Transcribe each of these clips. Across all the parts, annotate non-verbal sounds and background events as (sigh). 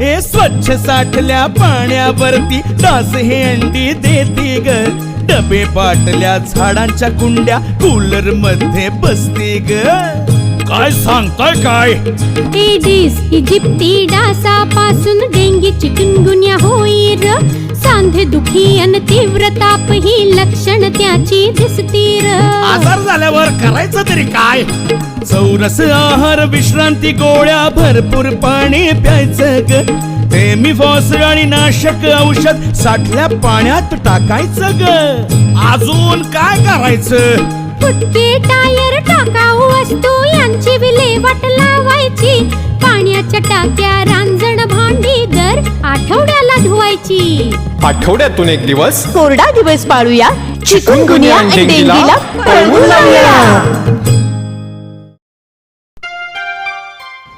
हे स्वच्छ साठल्या पाण्यावरती डास हे अंडी देते ग. डबे बाटल्या झाडांच्या कुंड्या कूलरमध्ये बसते ग. काय सांगताय काय? एडिस इजिप्ती डासापासून डेंगी चिकनगुन्या होईल सांधे दुखी अन तीव्र ताप ही लक्षण त्याची दिसतील आजार झाल्यावर करायचं तरी काय? चौरस आहार विश्रांती गोळ्या भरपूर पाणी प्यायचं ग. फेमिफॉस आणि नाशक औषध साठल्या पाण्यात टाकायचं ग. अजून काय करायचं? टायर टाकाऊ वस्तू यांची विल्हेवाट लावायची. पाण्याच्या टाक्या रांजण भांडी दर आठवड्याला धुवायची. आठवड्यातून एक दिवस कोरडा दिवस पाळूया. चिकनगुनिया आणि डेंगीला पळवून लावूया.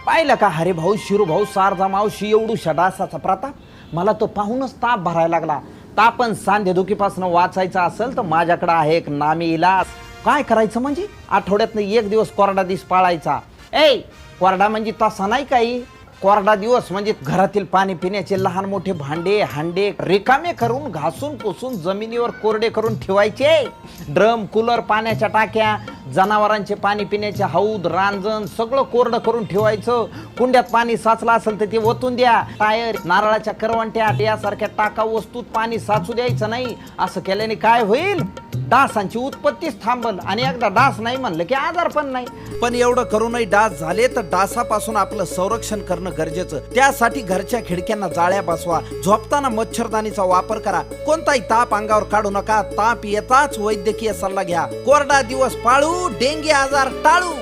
पाहिलं का हरे भाऊ शिरू भाऊ सारजा मावशी एवढू डासाचा प्रताप? मला तो पाहूनच ताप भरायला लागला. तापन सांधेदुखीपासून वाचायचा असेल तर माझ्याकडे आहे एक नामी इलाज. काय करायचं म्हणजे? आठवड्यातनं एक दिवस कोरडा दिस पाळायचा. ए कोरडा म्हणजे तसा नाही काही. कोरडा दिवस म्हणजे घरातील पाणी पिण्याचे लहान मोठे भांडे हांडे रिकामे करून घासून पुसून जमिनीवर कोरडे करून ठेवायचे. ड्रम कूलर पाण्याच्या टाक्या जनावरांचे पाणी पिण्याचे हौद रांजण सगळं कोरडं करून ठेवायचं. कुंड्यात पाणी साचलं असेल तर ते ओतून द्या. टायर नारळाच्या करवंट्या यासारख्या टाका वस्तूत पाणी साचू द्यायचं नाही. असं केल्याने काय होईल? डासांची उत्पत्तीच थांबल आणि एकदा डास नाही म्हणलं की आजार पण नाही. पण एवढं करूनही डास झाले तर डासापासून आपलं संरक्षण करणं गरजेचं. त्यासाठी घरच्या खिडक्यांना जाळ्या बसवा झोपताना मच्छरदाणीचा वापर करा. कोणताही ताप अंगावर काढू नका. ताप येताच वैद्यकीय सल्ला घ्या. कोरडा दिवस पाळू डेंगी आजार टाळू.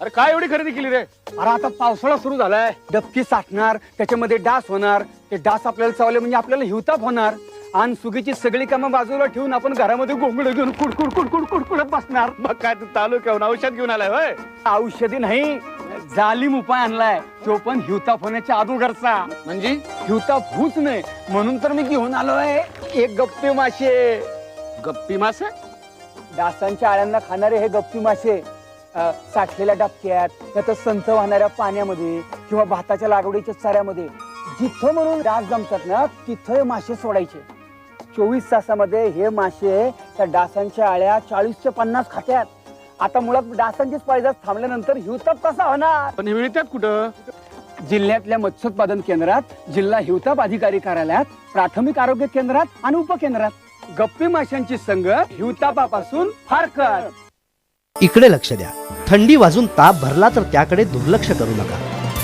अरे काय एवढी खरेदी केली रे? अरे आता पावसाळा सुरू झालाय. डबकी साठणार त्याच्यामध्ये डास होणार. ते डास आपल्याला चावले म्हणजे आपल्याला हिवताप होणार. आणि सुगीची सगळी कामं बाजूला ठेवून आपण घरामध्ये गोंगड घेऊन कुडकुड कुडकुड कुडकुडत बसणार. मग काय तू तालुक्याहून औषध घेऊन आलाय होय? औषधी नाही जालिम उपाय आणलाय. तो पण हिवताप होण्याच्या अगोदरचा. म्हणजे? हिवताप होऊच नाही. म्हणून तर मी घेऊन आलोय. एक गप्पी मासे. गप्पी मासे? डासांच्या आळ्यांना खाणारे हे गप्पी मासे अ, साठलेल्या डबक्यात नाहीतर संथ वाहणाऱ्या पाण्यामध्ये किंवा भाताच्या लागवडीच्या चाऱ्यामध्ये जिथं म्हणून डास जमतात ना तिथं हे मासे सोडायचे. चोवीस तासामध्ये हे मासे त्या डासांच्या आळ्या चाळीस ते पन्नास खात्यात. आता मुळात डासांचीच पैदास थांबल्यानंतर हिवताप कसा होणार? पण हे मिळतात कुठं? जिल्ह्यातल्या मत्स्योत्पादन केंद्रात जिल्हा हिवताप अधिकारी कार्यालयात प्राथमिक आरोग्य केंद्रात आणि उपकेंद्रात गप्पी माशांची संघ हिवतापापासून फारकत इकडे लक्ष द्या. थंडी वाजून ताप भरला तर त्याकडे दुर्लक्ष करू नका.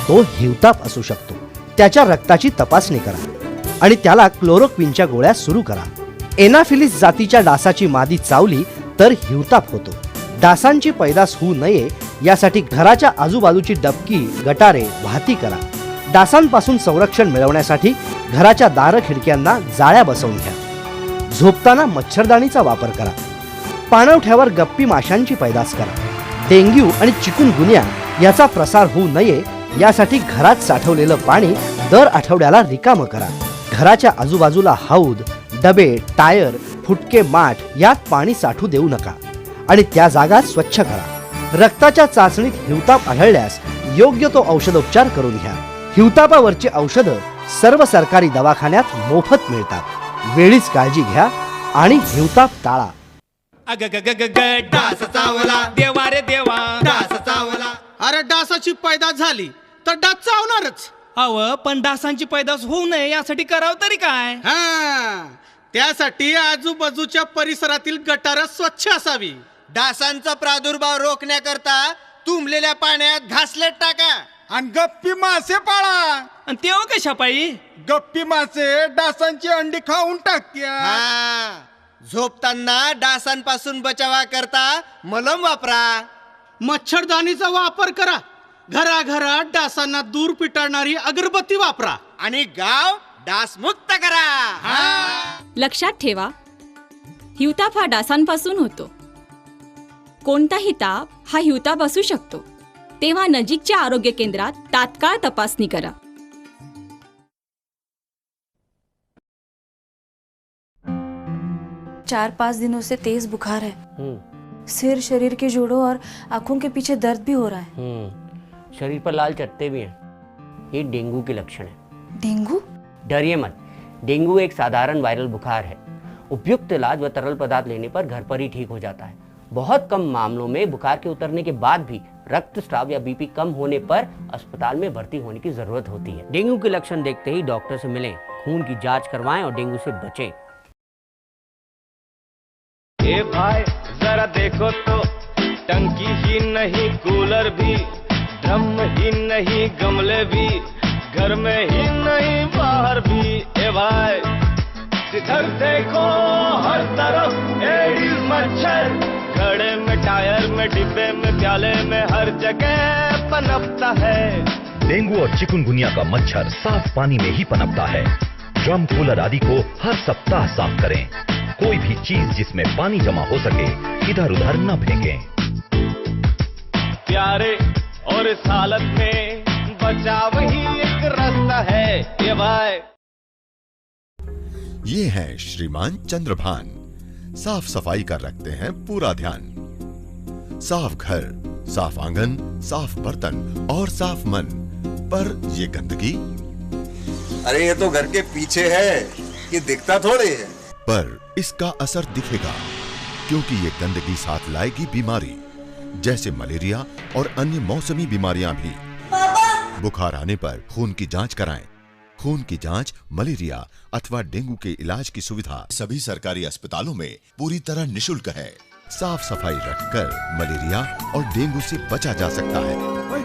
तो हिवताप असू शकतो. त्याच्या रक्ताची तपासणी करा. आणि त्याला क्लोरोक्विनच्या गोळ्या सुरू करा. एनाफिलिस जातीच्या डासाची मादी चावली तर हिवताप होतो. डासांची पैदास होऊ नये यासाठी घराच्या आजूबाजूची डबकी गटारे वाहती करा. डासांपासून संरक्षण मिळवण्यासाठी घराच्या दार खिडक्यांना जाळ्या बसवून घ्या. झोपताना मच्छरदाणीचा वापर करा. पाणवठ्यावर गप्पी माशांची पैदास करा. डेंग्यू आणि चिकुनगुन्या याचा प्रसार होऊ नये यासाठी घरात साठवलेलं पाणी दर आठवड्याला रिकामं करा. घराच्या आजूबाजूला हौद डबे टायर फुटके माठ यात पाणी साठू देऊ नका. आणि त्या जागा स्वच्छ करा. रक्ताच्या चाचणीत हिवताप आढळल्यास योग्य तो औषधोपचार करून घ्या. हिवतापावरची औषधं सर्व सरकारी दवाखान्यात मोफत मिळतात. वेळीच काळजी घ्या आणि हिवताप टाळा. अग ग ग ग ग डास चावला देवा रे देवा डास चावला अरे डासाची पैदास झाली तर डास चावणारच अव पण डासांची पैदास होऊ नये यासाठी करावं तरी काय? हा त्यासाठी आजूबाजूच्या परिसरातील गटार स्वच्छ असावी. डासांचा प्रादुर्भाव रोखण्याकरता तुंबलेल्या पाण्यात घासलेट टाका. आणि गप्पी मासे पाळा. आणि तेव्हा कशा पायी गप्पी मासे डासांची अंडी खाऊन टाकत्या हा झोपताना डासांपासून बचावा करता मलम वापरा. मच्छरदाणीचा वापर करा. घराघरात डासांना दूर पिटाळणारी अगरबत्ती वापरा. आणि गाव डासमुक्त करा. लक्षात ठेवा हिवताप हा डासांपासून होतो. कोणताही ताप हा हिवताप असू शकतो. तेव्हा नजीकच्या आरोग्य केंद्रात तात्काळ तपासणी करा. चार पाँच दिनों से तेज बुखार है। सिर शरीर के जोड़ों और आंखों के पीछे दर्द भी हो रहा है। शरीर पर लाल चट्टे भी हैं। ये डेंगू के लक्षण है। डेंगू? डरिए मत। डेंगू एक साधारण वायरल बुखार है। उपयुक्त इलाज व तरल पदार्थ लेने पर घर पर ही ठीक हो जाता है। बहुत कम मामलों में बुखार के उतरने के बाद भी रक्तस्राव या बीपी कम होने पर अस्पताल में भर्ती होने की ज़रूरत होती है। डेंगू के लक्षण देखते ही डॉक्टर से मिलें खून की जाँच करवाएँ और डेंगू से बचें। ए भाई जरा देखो तो टंकी ही नहीं कूलर भी। ड्रम ही नहीं गमले भी घर में ही नहीं बाहर भी। ए भाई इधर देखो हर तरफ़ एडी मच्छर। घड़े में टायर में डिब्बे में प्याले में हर जगह पनपता है। डेंगू और चिकुनगुनिया का मच्छर साफ़ पानी में ही पनपता है। ड्रम कूलर आदि को हर सप्ताह साफ़ करें। कोई भी चीज़ जिसमें पानी जमा हो सके इधर उधर न फेंकें। प्यारे और इस हालत में बचाव ही एक रास्ता है। ये भाई। ये है श्रीमान चंद्रभान। साफ़ सफ़ाई का रखते हैं पूरा ध्यान। साफ़ घर साफ़ आँगन साफ़ बर्तन और साफ़ मन। पर ये गंदगी? अरे ये तो घर के पीछे है। ये दिखता थोड़े है। पर इसका असर दिखेगा क्योंकि ये गंदगी साथ लाएगी बीमारी। जैसे मलेरिया और अन्य मौसमी बीमारियाँ भी। बुखार आने पर खून की जाँच कराएँ। खून की जाँच मलेरिया अथवा डेंगू के इलाज की सुविधा सभी सरकारी अस्पतालों में पूरी तरह निशुल्क है। साफ़ सफ़ाई रखकर मलेरिया और डेंगू से बचा जा सकता है। भाई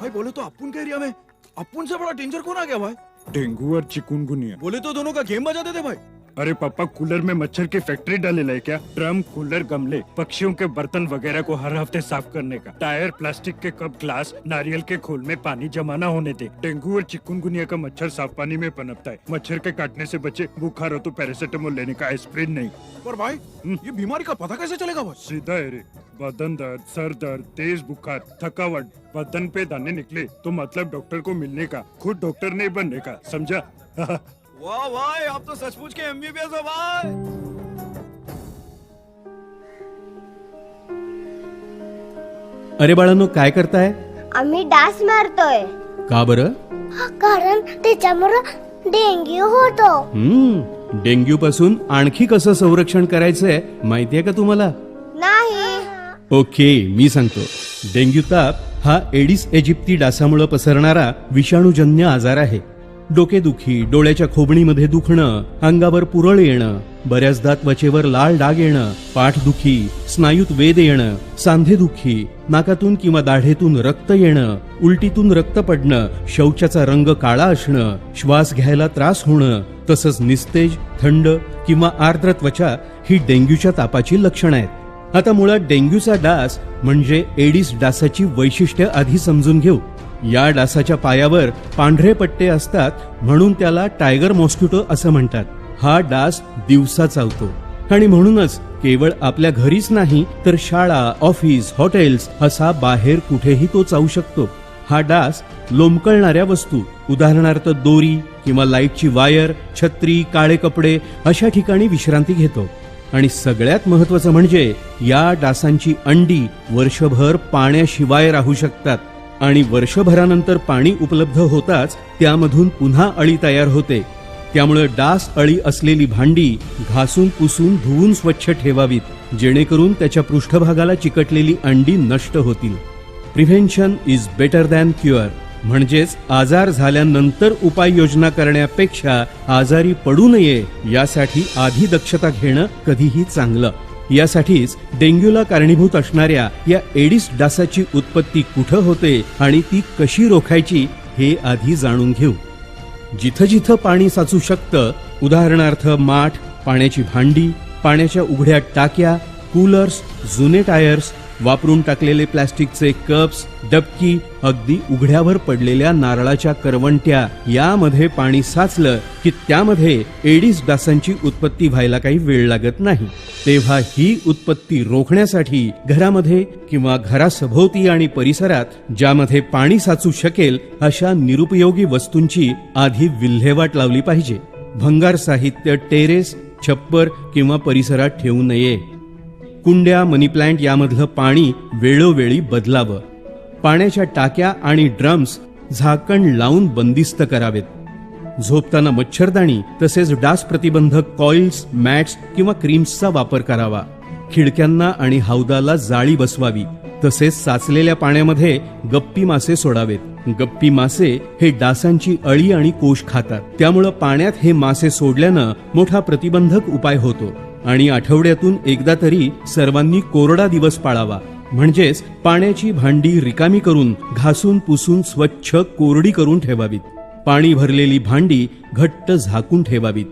भाई बोले तो अपुन के एरिया में। अपुन से बड़ा डेंजर कौन आ गया भाई? डेंगू और चिकुनगुनिया। बोले तो दोनों का गेम बजाते थे भाई। अरे पापा कूलर में मच्छर की फैक्ट्री डाले लाए क्या? ड्रम कूलर गमले पक्षियों के बर्तन वगैरह को हर हफ़्ते साफ़ करने का। टायर प्लास्टिक के कप ग्लास नारियल के खोल में पानी जमा ना होने दे। डेंगू और चिकुनगुनिया का मच्छर साफ़ पानी में पनपता है। मच्छर के काटने से बचे बुखार हो तो पैरासीटामोल लेने का एस्प्रिन नहीं। पर भाई ये बीमारी का पता कैसे चलेगा भाई? सीधा है रे। बदन दर्द सर दर्द तेज बुखार थकावट बदन पे दाने निकले तो मतलब डॉक्टर को मिलने का खुद डॉक्टर नहीं बनने का समझा? (laughs) वाह भाई आप तो सचमुच के एमबीबीएस हो भाई। अरे बाळांनो काय करताय? आम्ही डास मारतोय. का बरं? कारण त्याच्यामुळे डेंग्यू होतो. हम्म डेंग्यू पासून आणखी कसं संरक्षण करायचंय माहितीये का तुम्हाला? नाही. ओके मी सांगतो. डेंग्यू ताप हा एडिस एजिप्ती डासामुळे पसरणारा विषाणूजन्य आजार आहे. डोकेदुखी डोळ्याच्या खोबणीमध्ये दुखणं अंगावर पुरळ येणं बऱ्याचदा त्वचेवर लाल डाग येणं पाठदुखी स्नायूत वेद येणं सांधेदुखी नाकातून किंवा दाढेतून रक्त येणं उलटीतून रक्त पडणं शौचाचा रंग काळा असणं श्वास घ्यायला त्रास होणं तसंच निस्तेज थंड किंवा आर्द्र त्वचा ही डेंग्यूच्या तापाची लक्षणं आहेत. आता मुळात डेंग्यूचा डास म्हणजे एडिस डासाची वैशिष्ट्य आधी समजून घेऊ. या डासाच्या पायावर पांढरे पट्टे असतात म्हणून त्याला टायगर मॉस्किटो असं म्हणतात. हा डास दिवसा चावतो. आणि म्हणूनच केवळ आपल्या घरीच नाही तर शाळा ऑफिस हॉटेल्स असा बाहेर कुठेही तो चावू शकतो. हा डास लोंबकळणाऱ्या वस्तू उदाहरणार्थ दोरी किंवा लाईटची वायर छत्री काळे कपडे अशा ठिकाणी विश्रांती घेतो. आणि सगळ्यात महत्वाचं म्हणजे या डासांची अंडी वर्षभर पाण्याशिवाय राहू शकतात. आणि वर्षभरानंतर पाणी उपलब्ध होताच त्यामधून पुन्हा अळी तयार होते. त्यामुळे डास अळी असलेली भांडी घासून पुसून धुवून स्वच्छ ठेवावीत जेणेकरून त्याच्या पृष्ठभागाला चिकटलेली अंडी नष्ट होतील. Prevention is better than cure म्हणजेच आजार झाल्यानंतर उपाययोजना करण्यापेक्षा आजारी पडू नये यासाठी आधी दक्षता घेणं कधीही चांगलं. यासाठीच डेंग्यूला कारणीभूत असणाऱ्या या एडिस डासाची उत्पत्ती कुठं होते आणि ती कशी रोखायची हे आधी जाणून घेऊ. जिथं जिथं पाणी साचू शकतं उदाहरणार्थ माठ पाण्याची भांडी पाण्याच्या उघड्या टाक्या कूलर्स जुने टायर्स वापरून टाकलेले प्लास्टिकचे कप्स डबकी अगदी उघड्यावर पडलेल्या नारळाच्या करवंट्या यामध्ये पाणी साचलं की त्यामध्ये एडिस डासांची उत्पत्ती व्हायला काही वेळ लागत नाही. तेव्हा ही उत्पत्ती रोखण्यासाठी घरामध्ये किंवा घरासभोवती आणि परिसरात ज्यामध्ये पाणी साचू शकेल अशा निरुपयोगी वस्तूंची आधी विल्हेवाट लावली पाहिजे. भंगार साहित्य टेरेस छप्पर किंवा परिसरात ठेवू नये. कुंड्या मनीप्लांट यामधलं पाणी वेळोवेळी बदलावं. पाण्याच्या टाक्या आणि ड्रम्स झाकण लावून बंदिस्त करावेत. झोपताना मच्छरदाणी तसेच डास प्रतिबंधक कॉइल्स मॅट्स किंवा क्रीम्सचा वापर करावा. खिडक्यांना आणि हौदाला जाळी बसवावी. तसेच साचलेल्या पाण्यामध्ये गप्पी मासे सोडावेत. गप्पी मासे हे डासांची अळी आणि कोश खातात. त्यामुळं पाण्यात हे मासे सोडल्यानं मोठा प्रतिबंधक उपाय होतो. आणि आठवड्यातून एकदा तरी सर्वांनी कोरडा दिवस पाळावा. म्हणजेच पाण्याची भांडी रिकामी करून घासून पुसून स्वच्छ कोरडी करून ठेवावीत. पाणी भरलेली भांडी घट्ट झाकून ठेवावीत.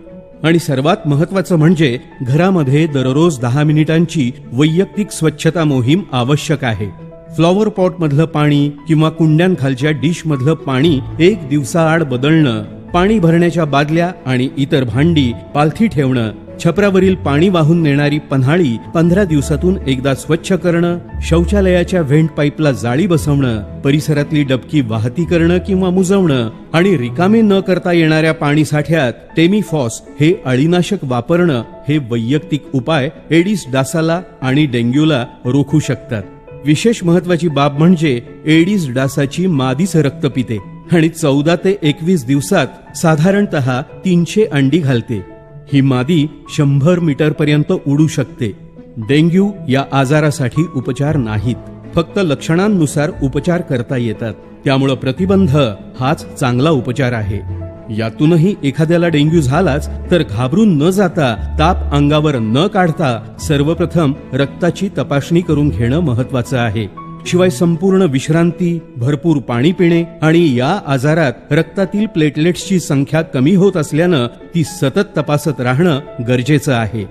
आणि सर्वात महत्वाचं म्हणजे घरामध्ये दररोज दहा मिनिटांची वैयक्तिक स्वच्छता मोहीम आवश्यक आहे. फ्लॉवर पॉटमधलं पाणी किंवा कुंड्यांखालच्या डिशमधलं पाणी एक दिवसाआड बदलणं पाणी भरण्याच्या बादल्या आणि इतर भांडी पालथी ठेवणं छपरावरील पाणी वाहून नेणारी पन्हाळी पंधरा दिवसातून एकदा स्वच्छ करणं शौचालयाच्या व्हेंट पाईपला जाळी बसवणं परिसरातली डबकी वाहती करणं किंवा मुजवणं आणि रिकामे न करता येणाऱ्या पाणी साठ्यात टेमिफॉस हे अळीनाशक वापरणं हे वैयक्तिक उपाय एडिस डासाला आणि डेंग्यूला रोखू शकतात. विशेष महत्वाची बाब म्हणजे एडिस डासाची मादीच रक्त पिते आणि चौदा ते एकवीस दिवसात साधारणतः तीनशे अंडी घालते. ही मादी शंभर मीटरपर्यंत उडू शकते. डेंग्यू या आजारासाठी उपचार नाहीत. फक्त लक्षणांनुसार उपचार करता येतात. त्यामुळं प्रतिबंध हाच चांगला उपचार आहे. यातूनही एखाद्याला डेंग्यू झालाच तर घाबरून न जाता ताप अंगावर न काढता सर्वप्रथम रक्ताची तपासणी करून घेणं महत्वाचं आहे. शिवाय संपूर्ण विश्रांती भरपूर पाणी पिणे आणि या आजारात रक्तातील प्लेटलेट्सची संख्या कमी होत असल्यानं ती सतत तपासत राहणं गरजेचं आहे.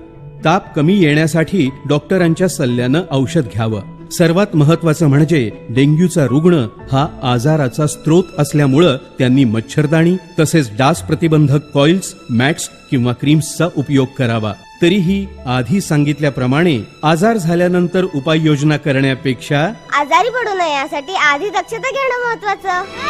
ताप कमी येण्यासाठी डॉक्टरांच्या सल्ल्यानं औषध घ्यावं. सर्वात महत्वाचं म्हणजे डेंग्यूचा रुग्ण हा आजाराचा स्रोत असल्यामुळं त्यांनी मच्छरदाणी तसेच डास प्रतिबंधक कॉइल्स मॅट्स किंवा क्रीम्सचा उपयोग करावा. तरीही आधी सांगितल्याप्रमाणे आजार झाल्यानंतर उपाययोजना करण्यापेक्षा आजारी पडू नये यासाठी आधी दक्षता घेणं महत्वाचं.